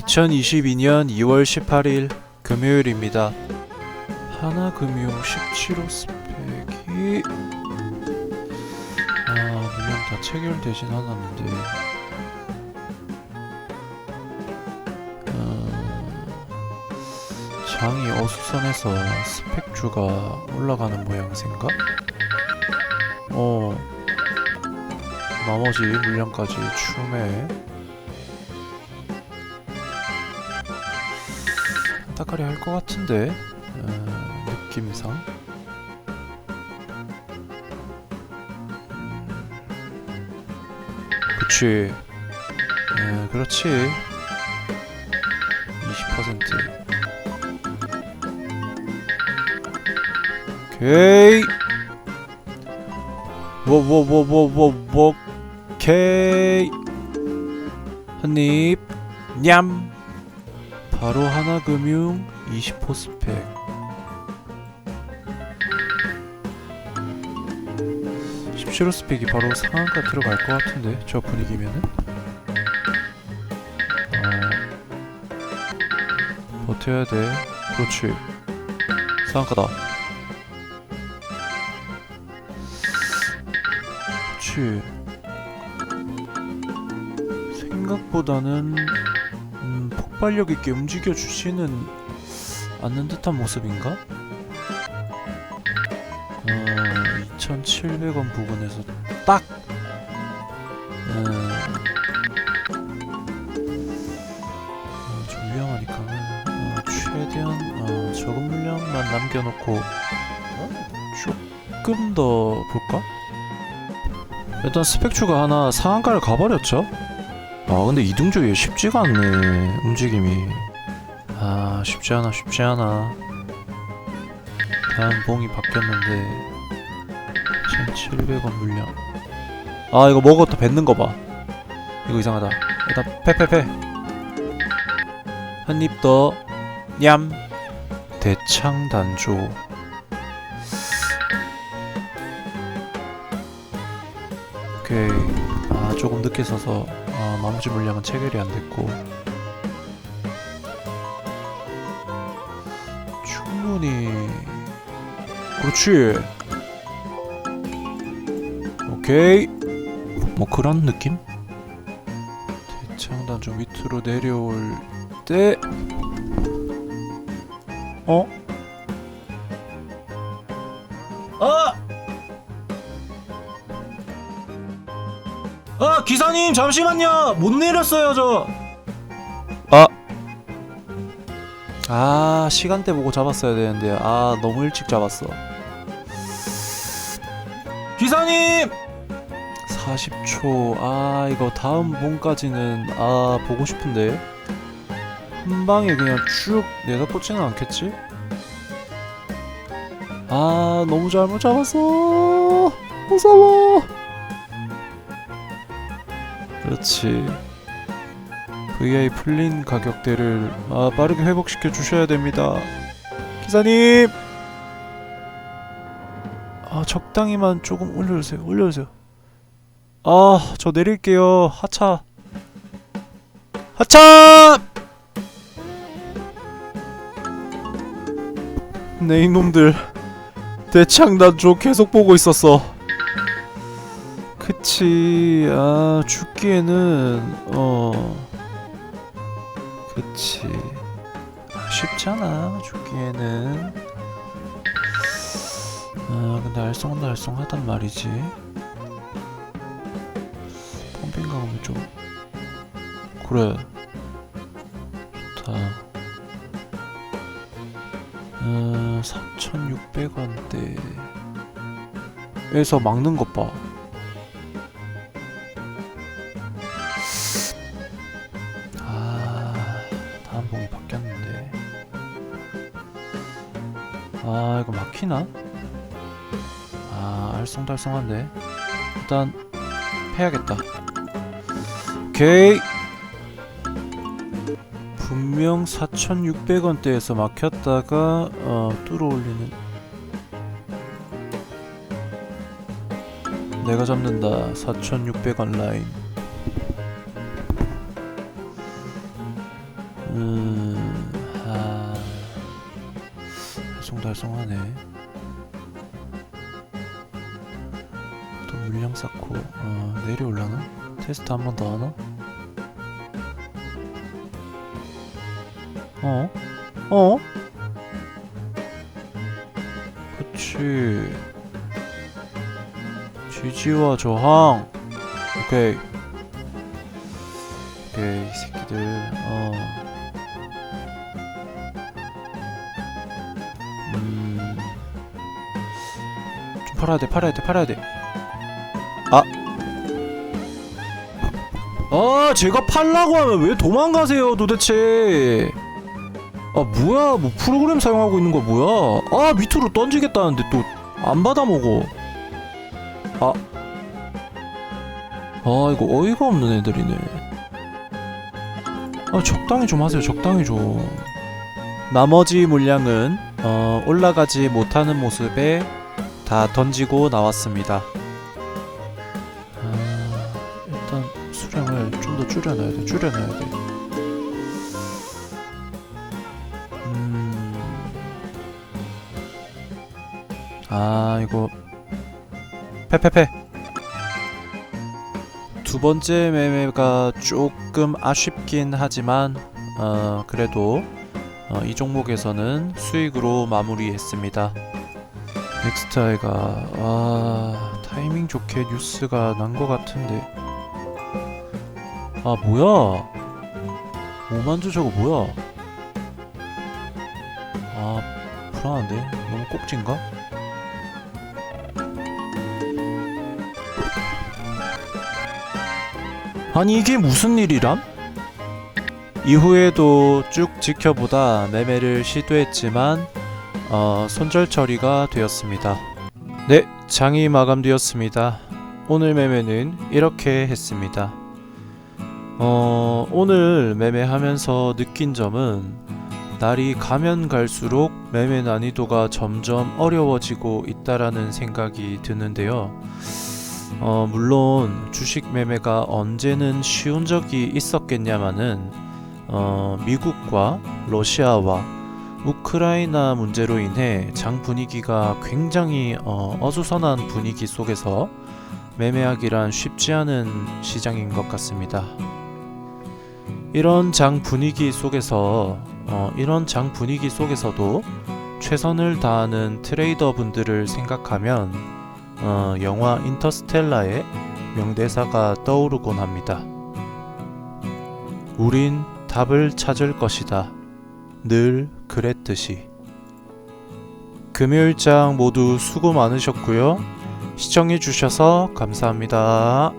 2022년 2월 18일 금요일입니다. 하나 금융 17호 스펙이 아 물론 다 체결되진 않았는데 어, 장이 어수선해서 스펙주가 올라가는 모양새인가? 어 나머지 물량까지 추매 따까리 할 것 같은데. 어, 느낌상. 음, 그치. 에, 그렇지. 20% 오케이. 뭐뭐뭐뭐뭐뭐 오케이. 한입. 냠 바로 하나금융 20호 스펙. 17호 스펙이 바로 상한가 들어갈 것 같은데 저 분위기면은? 어, 버텨야 돼. 그렇지. 상한가다. 그렇지. 생각보다는 음, 폭발력 있게 움직여 주지는 않는 듯한 모습인가? 어, 2,700원 부분에서 딱 음, 어, 좀 위험하니까는 어, 최대한 어, 적은 물량만 남겨놓고 조금 더 볼까? 일단 스펙추가 하나 상한가를 가버렸죠? 아 근데 이등조에 쉽지가 않네 움직임이. 아 쉽지 않아 쉽지 않아. 다음 봉이 바뀌었는데 1700원 물량. 아 이거 먹었다 뱉는 거봐. 이거 이상하다. 일단 패패패. 한 입 더. 냠. 대창단조. 오케이. 아 조금 늦게 서서 아, 나머지 물량은 체결이 안 됐고 충분히 그렇지 오케이 뭐 그런 느낌? 대창단 좀 밑으로 내려올 때 어? 아! 아 기사님 잠시만요 못 내렸어요 저. 아. 아 시간대 보고 잡았어야 되는데 아 너무 일찍 잡았어. 기사님. 40초 아 이거 다음 봉까지는 아 보고 싶은데 한 방에 그냥 쭉 내다 꽂지는 않겠지? 아 너무 잘못 잡았어 무서워. 그렇지. VI 풀린 가격대를 아, 빠르게 회복시켜 주셔야 됩니다. 기사님. 아 적당히만 조금 올려주세요. 올려주세요. 아 저 내릴게요. 하차. 하차. 네 이놈들 대창 난저 계속 보고 있었어. 그치. 아 죽기에는 어. 그치. 아, 쉽잖아 죽기에는. 아 근데 알쏭달쏭하단 말이지. 펌핑 가면 좀 그래. 좋다. 어 4,600원대 에서 막는 것봐 막히나? 아 알쏭달쏭한데. 일단 패야겠다. 오케이. 분명 4,600원대에서 막혔다가 어 뚫어 올리는. 내가 잡는다. 4,600원 라인. 음, 아, 달성달성하네. 물량 쌓고 어, 내려올라나? 테스트 한 번 더 하나? 어? 어? 그치. 지지와 저항. 오케이. 오케이, 이 새끼들. 어. 음. 좀 팔아야 돼, 팔아야 돼, 팔아야 돼. 아. 아, 제가 팔라고 하면 왜 도망가세요, 도대체. 아, 뭐야, 뭐 프로그램 사용하고 있는 거 뭐야? 아, 밑으로 던지겠다는데 또 안 받아 먹어. 아. 아, 이거 어이가 없는 애들이네. 아, 적당히 좀 하세요, 적당히 좀. 나머지 물량은 어, 올라가지 못하는 모습에 다 던지고 나왔습니다. 줄여놔야 돼, 줄여놔야 돼. 음. 아, 이거 패패패. 두 번째 매매가 조금 아쉽긴 하지만 어, 그래도 어, 이 종목에서는 수익으로 마무리했습니다. 넥스타이가 아 타이밍 좋게 뉴스가 난 것 같은데 아 뭐야 오만주 저거 뭐야 아 불안한데 너무 꼭진가? 아니 이게 무슨 일이람? 이후에도 쭉 지켜보다 매매를 시도했지만 어, 손절 처리가 되었습니다. 네, 장이 마감되었습니다. 오늘 매매는 이렇게 했습니다. 어, 오늘 매매하면서 느낀 점은 날이 가면 갈수록 매매 난이도가 점점 어려워지고 있다라는 생각이 드는데요. 어, 물론 주식 매매가 언제는 쉬운 적이 있었겠냐마는 어, 미국과 러시아와 우크라이나 문제로 인해 장 분위기가 굉장히 어, 어수선한 분위기 속에서 매매하기란 쉽지 않은 시장인 것 같습니다. 이런 장 분위기 속에서 어, 이런 장 분위기 속에서도 최선을 다하는 트레이더 분들을 생각하면 어, 영화 인터스텔라의 명대사가 떠오르곤 합니다. 우린 답을 찾을 것이다. 늘 그랬듯이. 금요일장 모두 수고 많으셨고요. 시청해주셔서 감사합니다.